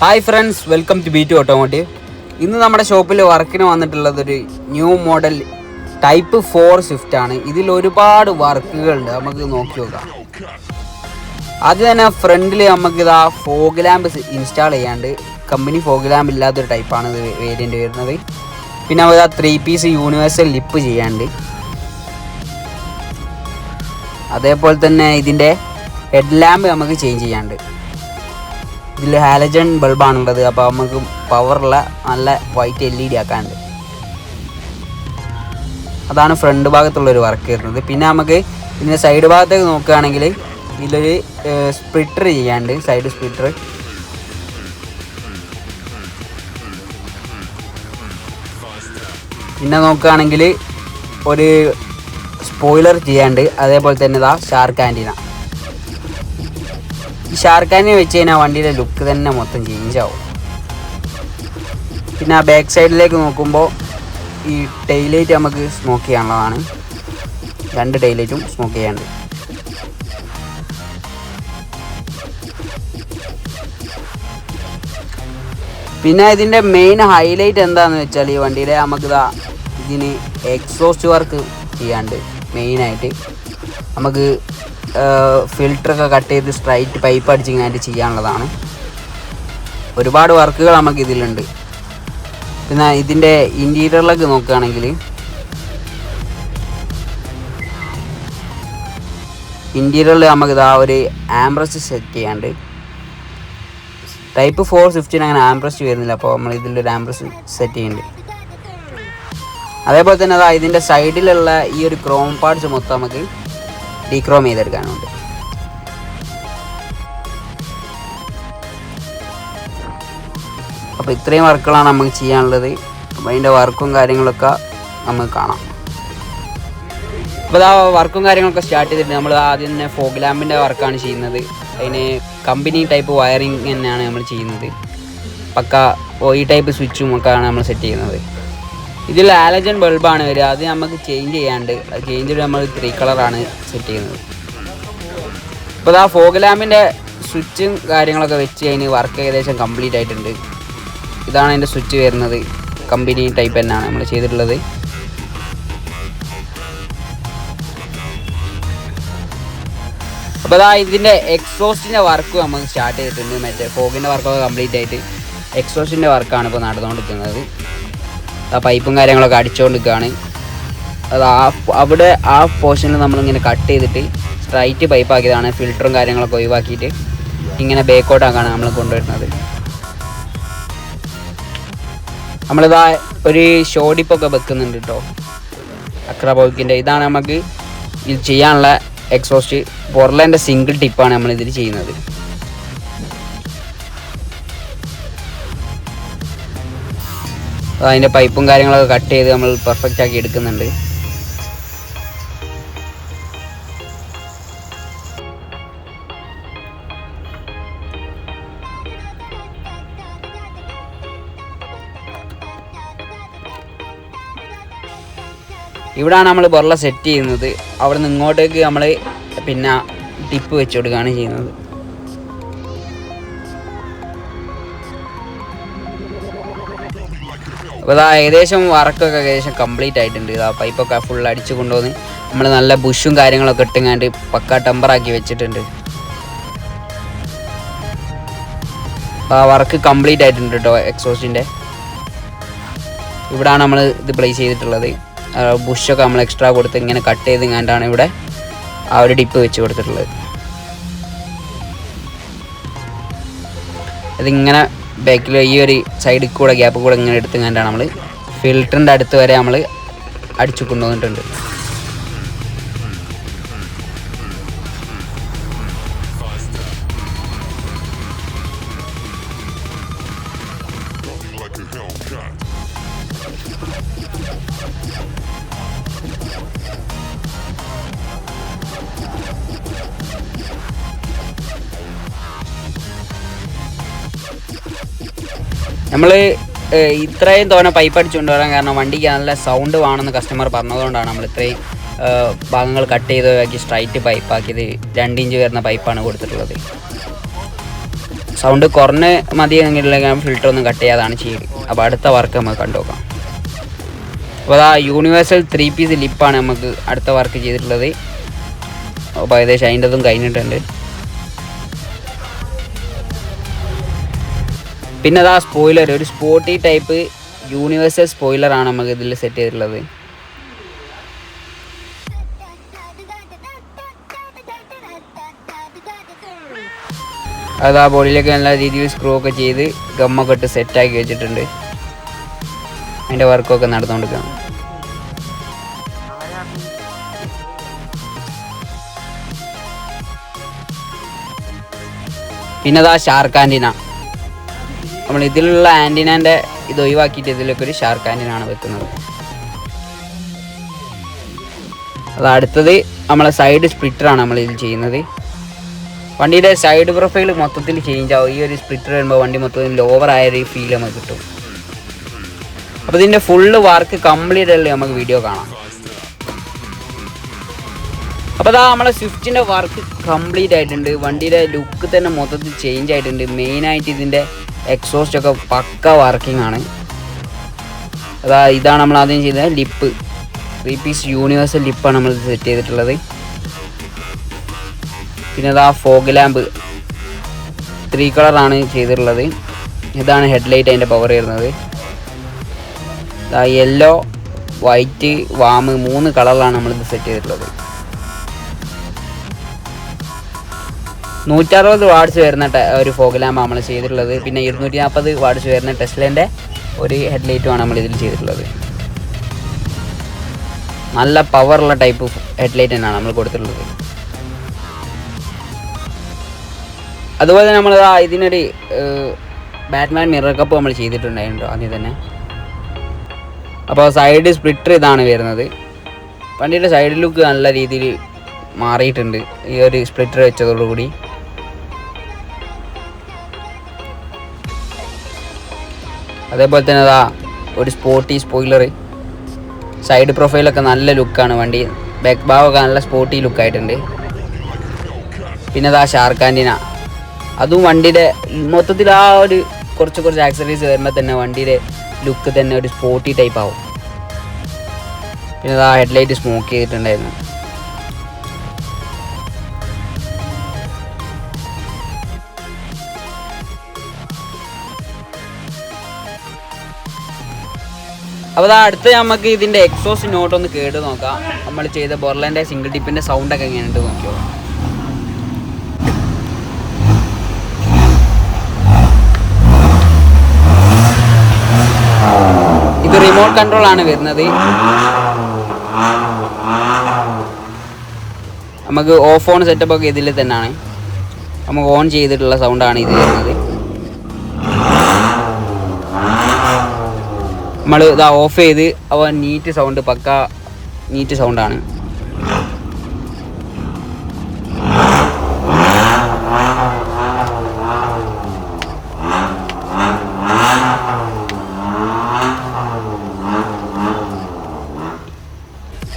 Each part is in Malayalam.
Hi friends welcome to B two automotive ഇന്ന് നമ്മുടെ ഷോപ്പിൽ വർക്കിന് വന്നിട്ടുള്ളത് ഒരു new model type four Swift ആണ്. ഇതിൽ ഒരുപാട് വർക്കുകളുണ്ട്. നമുക്ക് നോക്കി നോക്കാം. ആദ്യം തന്നെ ഫ്രണ്ടിൽ നമുക്ക് ഇതാ ഫോഗ് ലാമ്പ് ഇൻസ്റ്റാൾ ചെയ്യാണ്ട് കമ്പനി ഫോഗ് ലാമ്പ് ഇല്ലാത്തൊരു ടൈപ്പാണ് ഇത് വേരിയന്റ് വരുന്നത്. പിന്നെ നമുക്ക് ആ ത്രീ പീസ് യൂണിവേഴ്സൽ ലിപ്പ് ചെയ്യാണ്ട്. അതേപോലെ തന്നെ ഇതിന്റെ ഹെഡ് ലാമ്പ് നമുക്ക് ചേഞ്ച് ചെയ്യാണ്ട്. ഇതിൽ ഹാലജൻ ബൾബാണുള്ളത് അപ്പോൾ നമുക്ക് പവറുള്ള നല്ല വൈറ്റ് എൽ ഇ ഡി ആക്കാനുണ്ട്. അതാണ് ഫ്രണ്ട് ഭാഗത്തുള്ളൊരു വർക്ക് വരുന്നത്. പിന്നെ നമുക്ക് ഇതിന്റെ സൈഡ് ഭാഗത്തേക്ക് നോക്കുകയാണെങ്കിൽ ഇതിലൊരു സ്പ്ലിറ്റർ ചെയ്യാണ്ട് സൈഡ് സ്പ്ലിറ്റർ പിന്നെ നോക്കുകയാണെങ്കിൽ ഒരു സ്പോയിലർ ചെയ്യാണ്ട് അതേപോലെ തന്നെ ഇതാ ഷാർക്ക് ആന്റിന ഈ ഷാർക്കാനെ വെച്ച് കഴിഞ്ഞാൽ വണ്ടിയുടെ ലുക്ക് തന്നെ മൊത്തം ചേഞ്ച് ആവും. പിന്നെ ആ ബാക്ക് സൈഡിലേക്ക് നോക്കുമ്പോൾ ഈ ടൈലൈറ്റ് നമുക്ക് സ്മോക്ക് ചെയ്യാനുള്ളതാണ്. രണ്ട് ടൈലൈറ്റും സ്മോക്ക് ചെയ്യാണ്ട് പിന്നെ ഇതിന്റെ മെയിൻ ഹൈലൈറ്റ് എന്താണെന്ന് വെച്ചാൽ ഈ വണ്ടിയുടെ നമുക്ക് ഇതാ ഇതിന് എക്സോസ്റ്റ് വർക്ക് ചെയ്യാണ്ട് മെയിനായിട്ട് നമുക്ക് ഫിൽറ്ററൊക്കെ കട്ട് ചെയ്ത് സ്ട്രൈറ്റ് പൈപ്പ് അടിച്ചിങ്ങായിട്ട് ചെയ്യാനുള്ളതാണ്. ഒരുപാട് വർക്കുകൾ നമുക്ക് ഇതിലുണ്ട്. പിന്നെ ഇതിന്റെ ഇന്റീരിയറിലൊക്കെ നോക്കുകയാണെങ്കിൽ ഇന്റീരിയറിൽ നമുക്ക് ഇതാ ഒരു ആംബ്രസ് സെറ്റ് ചെയ്യാണ്ട് ടൈപ്പ് ഫോർ ഫിഫ്റ്റീൻ അങ്ങനെ ആംബ്രസ് വരുന്നില്ല. അപ്പോൾ നമ്മൾ ഇതിലൊരു ആംബ്രസ് സെറ്റ് ചെയ്യുന്നുണ്ട്. അതേപോലെ തന്നെ അതാ ഇതിന്റെ സൈഡിലുള്ള ഈ ഒരു ക്രോം പാർട്സ് മൊത്തം നമുക്ക് ഡീക്രോം ചെയ്തെടുക്കാനുണ്ട് അപ്പോൾ ഇത്രയും വർക്കുകളാണ് നമുക്ക് ചെയ്യാനുള്ളത്. അപ്പോൾ അതിന്റെ വർക്കും കാര്യങ്ങളൊക്കെ നമുക്ക് കാണാം. അപ്പോൾ ആ വർക്കും കാര്യങ്ങളൊക്കെ സ്റ്റാർട്ട് ചെയ്തിട്ട് നമ്മൾ ആദ്യം തന്നെ ഫോഗ് ലാമ്പിന്റെ വർക്കാണ് ചെയ്യുന്നത്. അതിന് കമ്പനി ടൈപ്പ് വയറിങ് തന്നെയാണ് നമ്മൾ ചെയ്യുന്നത്. പക്ക ഈ ടൈപ്പ് സ്വിച്ചും ഒക്കെയാണ് നമ്മൾ സെറ്റ് ചെയ്യുന്നത്. ഇതിൽ ആലജൻ ബൾബാണ് വരിക. അത് നമുക്ക് ചേഞ്ച് ചെയ്യാണ്ട് ചേഞ്ച് നമ്മൾ ത്രീ കളറാണ് സെറ്റ് ചെയ്യുന്നത്. ഇപ്പോൾ ആ ഫോഗ് ലാമ്പിന്റെ സ്വിച്ചും കാര്യങ്ങളൊക്കെ വെച്ച് അതിന് വർക്ക് ഏകദേശം കംപ്ലീറ്റ് ആയിട്ടുണ്ട്. ഇതാണ് അതിന്റെ സ്വിച്ച് വരുന്നത്. കമ്പനി ടൈപ്പ് തന്നെയാണ് നമ്മൾ ചെയ്തിട്ടുള്ളത്. അപ്പോൾ അതാ ഇതിന്റെ എക്സോസ്റ്റിന്റെ വർക്ക് നമ്മൾ സ്റ്റാർട്ട് ചെയ്തിട്ടുണ്ട്. മറ്റേ ഫോഗിന്റെ വർക്കൊക്കെ കംപ്ലീറ്റ് ആയിട്ട് എക്സോസ്റ്റിന്റെ വർക്കാണ് ഇപ്പോൾ നടന്നുകൊണ്ടിരിക്കുന്നത്. ആ പൈപ്പും കാര്യങ്ങളൊക്കെ അടിച്ചുകൊണ്ടിരിക്കുകയാണ് അത് ആ അവിടെ ആ പോർഷനിൽ നമ്മളിങ്ങനെ കട്ട് ചെയ്തിട്ട് സ്ട്രൈറ്റ് പൈപ്പ് ആക്കിയതാണ് ഫിൽറ്ററും കാര്യങ്ങളൊക്കെ ഒഴിവാക്കിയിട്ട് ഇങ്ങനെ ബേക്കോട്ടാക്കാണ് നമ്മൾ കൊണ്ടുവരുന്നത്. നമ്മളിതാ ഒരു ഷോഡിപ്പൊക്കെ വെക്കുന്നുണ്ട് കേട്ടോ അക്രബോക്കിന്റെ ഇതാണ് നമുക്ക് ഇത് ചെയ്യാനുള്ള എക്സോസ്റ്റ് പൊറലേന്റെ സിംഗിൾ ടിപ്പാണ് നമ്മൾ ചെയ്യുന്നത്. അതിന്റെ പൈപ്പും കാര്യങ്ങളൊക്കെ കട്ട് ചെയ്ത് നമ്മൾ പെർഫെക്റ്റ് ആക്കി എടുക്കുന്നുണ്ട്. ഇവിടാണ് നമ്മൾ ബൊറല സെറ്റ് ചെയ്യുന്നത്. അവിടെ നിന്ന് ഇങ്ങോട്ടേക്ക് നമ്മൾ പിന്നെ ടിപ്പ് വെച്ച് കൊടുക്കുകയാണ് ചെയ്യുന്നത്. അപ്പോൾ ഇതാ ഏകദേശം വർക്കൊക്കെ ഏകദേശം കംപ്ലീറ്റ് ആയിട്ടുണ്ട്. ഇതാ പൈപ്പൊക്കെ ഫുൾ അടിച്ചു കൊണ്ടുവന്ന് നമ്മൾ നല്ല ബുഷും കാര്യങ്ങളൊക്കെ ഇട്ടുങ്ങാണ്ട് പക്ക ടെമ്പറാക്കി വെച്ചിട്ടുണ്ട്. ആ വർക്ക് കംപ്ലീറ്റ് ആയിട്ടുണ്ട് കേട്ടോ എക്സോസ്റ്റിന്റെ ഇവിടാണ് നമ്മൾ ഇത് പ്ലേസ് ചെയ്തിട്ടുള്ളത്. ബുഷൊക്കെ നമ്മൾ എക്സ്ട്രാ കൊടുത്ത് ഇങ്ങനെ കട്ട് ചെയ്ത് ഇങ്ങാണ്ടാണ് ഇവിടെ ആ ഒരു ഡിപ്പ് വെച്ച് കൊടുത്തിട്ടുള്ളത്. ഇതിങ്ങനെ ബാക്കിൽ ഈ ഒരു സൈഡിൽ കൂടെ ഗ്യാപ്പ് കൂടെ ഇങ്ങനെ എടുത്തുകൊണ്ടാണ് നമ്മൾ ഫിൽറ്ററിന്റെ അടുത്ത് വരെ നമ്മൾ അടിച്ചു കൊണ്ടുവന്നിട്ടുണ്ട്. നമ്മൾ ഇത്രയും തോനെ പൈപ്പ് അടിച്ചുകൊണ്ട് വരാൻ കാരണം വണ്ടിക്ക് നല്ല സൗണ്ട് വേണമെന്ന് കസ്റ്റമർ പറഞ്ഞതുകൊണ്ടാണ് നമ്മൾ ഇത്രയും ഭാഗങ്ങൾ കട്ട് ചെയ്ത് ആക്കി സ്ട്രൈറ്റ് പൈപ്പ് ആക്കിയത്. രണ്ട് ഇഞ്ച് വരുന്ന പൈപ്പാണ് കൊടുത്തിട്ടുള്ളത്. സൗണ്ട് കുറഞ്ഞ് മതി എന്നുണ്ടെങ്കിൽ ഫിൽറ്റർ ഒന്നും കട്ട് ചെയ്യാതാണ് ചെയ്യൽ. അപ്പോൾ അടുത്ത വർക്ക് നമുക്ക് കണ്ടുനോക്കാം അപ്പോൾ ആ യൂണിവേഴ്സൽ ത്രീ പീസ് ലിപ്പാണ് നമുക്ക് അടുത്ത വർക്ക് ചെയ്തിട്ടുള്ളത്. അപ്പോൾ ഏകദേശം അതിന്റെതും കഴിഞ്ഞിട്ടുണ്ട്. പിന്നെ അതാ സ്പോയിലർ ഒരു സ്പോർട്ടി ടൈപ്പ് യൂണിവേഴ്സൽ സ്പോയിലറാണ് നമുക്ക് ഇതിൽ സെറ്റ് ചെയ്തിട്ടുള്ളത്. അത് ആ ബോഡിയിലേക്ക് നല്ല രീതിയിൽ സ്ക്രൂ ഒക്കെ ചെയ്ത് ഗമ്മൊക്കെ ഇട്ട് സെറ്റാക്കി വെച്ചിട്ടുണ്ട്. അതിന്റെ വർക്കൊക്കെ നടന്നുകൊണ്ടിരിക്കണം പിന്നെ അതാ ഷാർക്ക് ആന്റിന നമ്മൾ ഇതിലുള്ള ആന്റിനാന്റെ ഇത് ഒഴിവാക്കിയിട്ട് ഇതിലൊക്കെ ഒരു ഷാർക്ക് ആന്റിനാണ് വെക്കുന്നത്. അത് അടുത്തത് നമ്മളെ സൈഡ് സ്പ്ലിറ്ററാണ് നമ്മൾ ഇതിൽ ചെയ്യുന്നത്. വണ്ടിയുടെ സൈഡ് പ്രൊഫൈൽ മൊത്തത്തിൽ ചേഞ്ച് ആവും. ഈ ഒരു സ്പ്ലിറ്റർ വരുമ്പോൾ വണ്ടി മൊത്തത്തിൽ ലോവർ ആയ ഒരു ഫീൽ നമുക്ക് കിട്ടും. അപ്പോൾ ഇതിന്റെ ഫുള്ള് വർക്ക് കംപ്ലീറ്റ് അല്ലേ നമുക്ക് വീഡിയോ കാണാം. അപ്പോൾ അതാ നമ്മളെ സ്വിഫ്റ്റിന്റെ വർക്ക് കംപ്ലീറ്റ് ആയിട്ടുണ്ട്. വണ്ടിയുടെ ലുക്ക് തന്നെ മൊത്തത്തിൽ ചേഞ്ച് ആയിട്ടുണ്ട്. മെയിനായിട്ട് ഇതിന്റെ എക്സോസ്റ്റ് ഒക്കെ പക്ക വർക്കിംഗ് ആണ്. അതാ ഇതാണ് നമ്മൾ ആദ്യം ചെയ്തത് ലിപ്പ് ത്രീ പീസ് യൂണിവേഴ്സൽ ലിപ്പാണ് നമ്മൾ സെറ്റ് ചെയ്തിട്ടുള്ളത്. പിന്നെ അതാ ഫോഗ് ലാമ്പ് ത്രീ കളറാണ് ചെയ്തിട്ടുള്ളത്. ഇതാണ് ഹെഡ്ലൈറ്റ് അതിന്റെ പവർ വരുന്നത്. യെല്ലോ വൈറ്റ് വാമ് മൂന്ന് കളറിലാണ് നമ്മളിത് സെറ്റ് ചെയ്തിട്ടുള്ളത്. നൂറ്ററുപത് വാട്സ് വരുന്ന ഒരു ഫോഗ് നമ്മൾ ചെയ്തിട്ടുള്ളത്. പിന്നെ ഇരുന്നൂറ്റി നാൽപ്പത് വാട്സ് വരുന്ന ടെസ്ലേന്റെ ഒരു ഹെഡ്ലൈറ്റുമാണ് നമ്മൾ ഇതിൽ ചെയ്തിട്ടുള്ളത്. നല്ല പവറുള്ള ടൈപ്പ് ഹെഡ്ലൈറ്റ് തന്നെയാണ് നമ്മൾ കൊടുത്തിട്ടുള്ളത്. അതുപോലെ നമ്മൾ ഇതിനൊരു ബാറ്റ്മാൻ മിറർ കപ്പ് നമ്മൾ ചെയ്തിട്ടുണ്ടായിരുന്നു ആദ്യം തന്നെ. അപ്പോൾ സൈഡ് സ്പ്ലിറ്റർ ഇതാണ് വരുന്നത്. വണ്ടിയുടെ സൈഡ് ലുക്ക് നല്ല രീതിയിൽ മാറിയിട്ടുണ്ട്. ഈ ഒരു സ്പ്ലിറ്റർ വെച്ചതോടുകൂടി. അതേപോലെ തന്നെ അതാ ഒരു സ്പോർട്ടി സ്പോയിലർ സൈഡ് പ്രൊഫൈലൊക്കെ നല്ല ലുക്കാണ് വണ്ടി. ബാക്ക് ഭാഗമൊക്കെ നല്ല സ്പോർട്ടി ലുക്കായിട്ടുണ്ട് പിന്നെ അതാ ഷാർക്ക് ആന്റിന അതും വണ്ടിയുടെ മൊത്തത്തിൽ ആ ഒരു കുറച്ച് കുറച്ച് ആക്സസറീസ് വരുമ്പോൾ തന്നെ വണ്ടിയുടെ ലുക്ക് തന്നെ ഒരു സ്പോർട്ടി ടൈപ്പ് ആവും. പിന്നെ അതാ ഹെഡ്ലൈറ്റ് സ്മോക്ക് ചെയ്തിട്ടുണ്ടായിരുന്നു. അപ്പോൾ അതാ അടുത്ത് നമുക്ക് ഇതിന്റെ എക്സോസ് നോട്ട് ഒന്ന് കേട്ട് നോക്കാം. നമ്മൾ ചെയ്ത ബൊർലന്റെ സിംഗിൾ ടിപ്പിന്റെ സൗണ്ടൊക്കെ എങ്ങനെയുണ്ട് നോക്കിയോ? ഇത് റിമോട്ട് കൺട്രോൾ ആണ് വരുന്നത്. നമുക്ക് ഓഫ് ഓൺ സെറ്റപ്പ് ഒക്കെ ഇതിൽ തന്നെയാണ് നമുക്ക് ഓൺ ചെയ്തിട്ടുള്ള സൗണ്ടാണ് ഇത് വരുന്നത്. നമ്മൾ ഇതാ ഓഫ് ചെയ്ത് അവ നീറ്റ് സൗണ്ട് പക്ക നീറ്റ് സൗണ്ടാണ്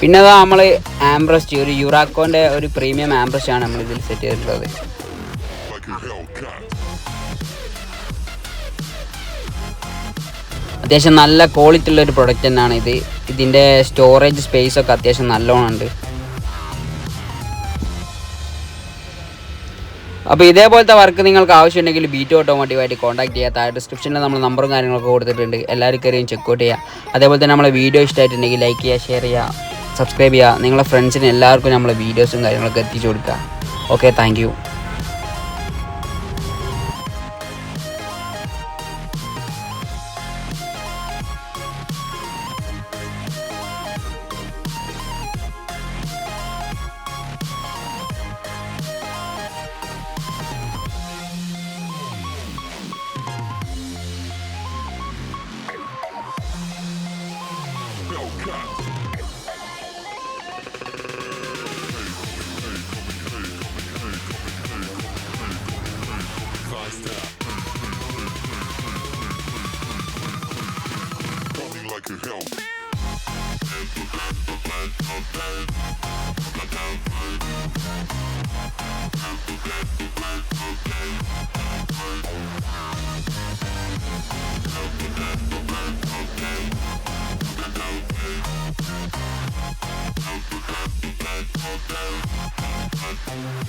പിന്നെ അതാ നമ്മൾ ആംബ്രസ്റ്റ് ഒരു യുറാക്കോന്റെ ഒരു പ്രീമിയം ആംബ്രസ്റ്റ് ആണ് നമ്മൾ ഇതിൽ സെറ്റ് ചെയ്തിട്ടുള്ളത്. അത്യാവശ്യം നല്ല ക്വാളിറ്റി ഉള്ള ഒരു പ്രൊഡക്റ്റ് തന്നെയാണ് ഇത്. ഇതിന്റെ സ്റ്റോറേജ് സ്പേസ് ഒക്കെ അത്യാവശ്യം നല്ലോണം ഉണ്ട് അപ്പോൾ ഇതേപോലത്തെ വർക്ക് നിങ്ങൾക്ക് ആവശ്യമുണ്ടെങ്കിൽ ബീറ്റ് ഓട്ടോമോട്ടീവായിട്ട് കോൺടാക്ട് ചെയ്യുക. താഴെ ഡിസ്ക്രിപ്ഷനിൽ നമ്മൾ നമ്പറും കാര്യങ്ങളൊക്കെ കൊടുത്തിട്ടുണ്ട്. എല്ലാവരും കയറിയും ചെക്കൗട്ട് ചെയ്യുക. അതേപോലെ തന്നെ നമ്മളെ വീഡിയോ ഇഷ്ടമായിട്ടുണ്ടെങ്കിൽ ലൈക്ക് ചെയ്യുക ഷെയർ ചെയ്യുക സബ്സ്ക്രൈബ് ചെയ്യുക. നിങ്ങളുടെ ഫ്രണ്ട്സിന് എല്ലാവർക്കും നമ്മളെ വീഡിയോസും കാര്യങ്ങളൊക്കെ എത്തിച്ചു കൊടുക്കുക. Okay thank Yeah.